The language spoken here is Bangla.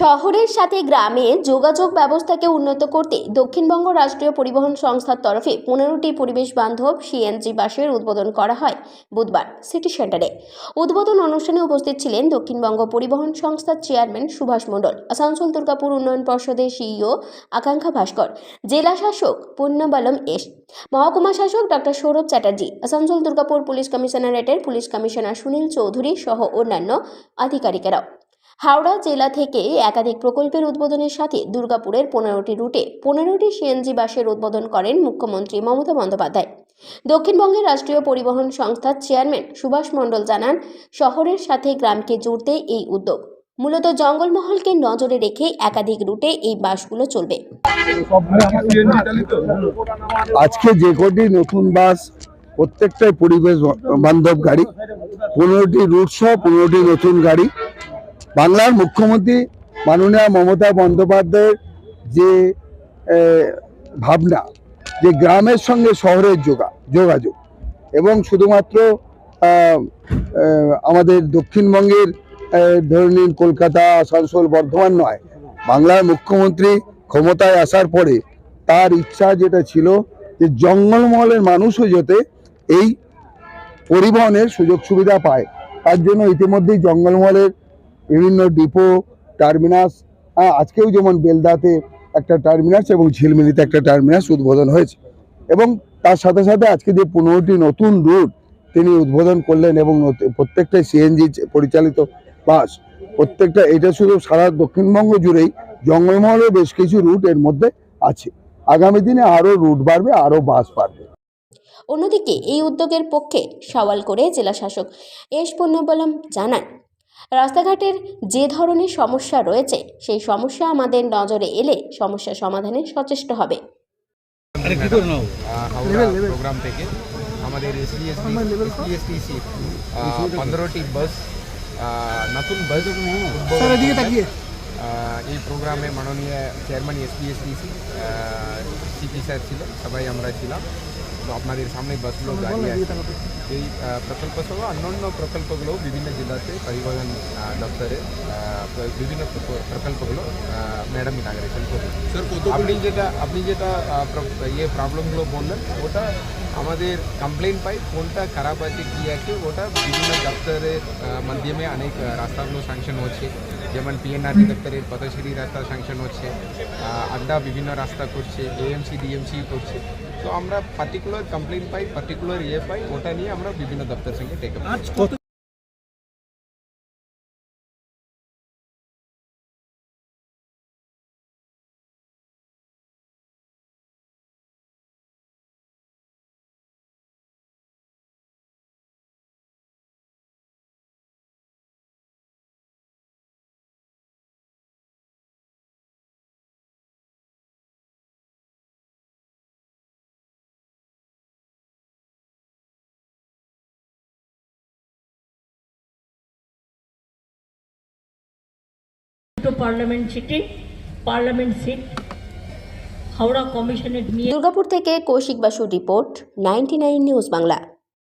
শহরের সাথে গ্রামে যোগাযোগ ব্যবস্থাকে উন্নত করতে দক্ষিণবঙ্গ রাষ্ট্রীয় পরিবহন সংস্থার তরফে পনেরোটি পরিবেশ বান্ধব সিএনজি বাসের উদ্বোধন করা হয় বুধবার সিটি সেন্টারে। উদ্বোধন অনুষ্ঠানে উপস্থিত ছিলেন দক্ষিণবঙ্গ পরিবহন সংস্থার চেয়ারম্যান সুভাষ মণ্ডল, আসানসোল দুর্গাপুর উন্নয়ন পর্ষদের সিইও আকাঙ্ক্ষা ভাস্কর, জেলা শাসক পূর্ণবালম এস, মহকুমা শাসক ডক্টর সৌরভ চ্যাটার্জি, আসানসোল দুর্গাপুর পুলিশ কমিশনারেটের পুলিশ কমিশনার সুনীল চৌধুরী সহ অন্যান্য আধিকারিকেরাও। হাওড়া জেলা থেকে একাধিক প্রকল্পের উদ্বোধনের সাথে দুর্গাপুরের পনেরোটি রুটে পনেরোটি সিএনজি বাসের উদ্বোধন করেন মুখ্যমন্ত্রী মমতা বন্দ্যোপাধ্যায়। দক্ষিণবঙ্গের রাষ্ট্রীয় পরিবহন সংস্থার চেয়ারম্যান সুভাষ মণ্ডল জানান, শহরের সাথে গ্রামকে জুড়তে এই উদ্যোগ। মূলত জঙ্গলমহলকে নজরে রেখে একাধিক রুটে এই বাসগুলো চলবে। আজকে যে কটি নতুন বাস, প্রত্যেকটাই পরিবেশ বান্ধব গাড়ি, পনেরোটি রুট সহ পনেরোটি নতুন গাড়ি। বাংলার মুখ্যমন্ত্রী মাননীয় মমতা বন্দ্যোপাধ্যায়ের যে ভাবনা, যে গ্রামের সঙ্গে শহরের যোগা, যোগাযোগ এবং শুধুমাত্র আমাদের দক্ষিণবঙ্গের ধরে নিন কলকাতা, আসানসোল, বর্ধমান নয়, বাংলার মুখ্যমন্ত্রী ক্ষমতায় আসার পরে তার ইচ্ছা যেটা ছিল যে জঙ্গলমহলের মানুষও যাতে এই পরিবহনের সুযোগ সুবিধা পায়। তার জন্য ইতিমধ্যেই জঙ্গলমহলের বিভিন্ন ডিপো টার্মিনাস হ্যাঁ, আজকেও যেমন বেলদাতে একটা টার্মিনাস এবং ঝিলমিলিতে একটা টার্মিনাস উদ্বোধন হয়েছে। এবং তার সাথে সাথে আজকে যে পনেরোটি নতুন রুট তিনি উদ্বোধন করলেন এবং প্রত্যেকটাই সিএনজি পরিচালিত বাস প্রত্যেকটা এটা শুধু সারা দক্ষিণবঙ্গ জুড়েই জঙ্গলমহলের বেশ কিছু রুট এর মধ্যে আছে। আগামী দিনে আরও রুট বাড়বে আরও বাস বাড়বে। অন্যদিকে এই উদ্যোগের পক্ষে সওয়াল করে জেলা শাসক এস পণ্যবলম জানান রাস্তাঘাটের যে ধরনের সমস্যা রয়েছে সেই সমস্যা আমাদের নজরে এলে সমস্যা সমাধানে সচেষ্ট হবে। প্রোগ্রাম থেকে আমাদের পনেরোটি বাস নতুন বাস এই প্রোগ্রামে মাননীয় চেয়ারম্যান এসবিএসটিসি সিপি স্যার ছিলেন সবাই আমরা ছিলাম। আপনাদের সামনে বাসগুলো দাঁড়িয়ে আছে এই প্রকল্প সহ অন্যান্য প্রকল্পগুলো বিভিন্ন জেলাতে পরিবহন দপ্তরে বিভিন্ন প্রক- প্রকল্পগুলো ম্যাডাম ইনাগ্রেশন করবে আপনি যেটা আপনি যেটা ইয়ে প্রবলেমগুলো বললেন ওটা আমাদের কমপ্লেন পাই কোনটা খারাপ আছে কী আছে ওটা বিভিন্ন দপ্তরের মাধ্যমে অনেক রাস্তাগুলো স্যাংশন হচ্ছে যেমন পিএনআরটি দপ্তরের পথশ্রী রাস্তা স্যাংশন হচ্ছে আড্ডা বিভিন্ন রাস্তা করছে এএমসি ডিএমসি করছে তো আমরা পার্টিকুলার কমপ্লেন পাই পার্টিকুলার ইয়ে পাই, ওটা নিয়ে আমরা বিভিন্ন দপ্তরের সঙ্গে টেক আপ to সিটে, পার্লামেন্ট সিট, হাওড়া কমিশনের নিয়ে দুর্গাপুর থেকে কৌশিক বাসুর রিপোর্ট, নাইনটি নিউজ বাংলা।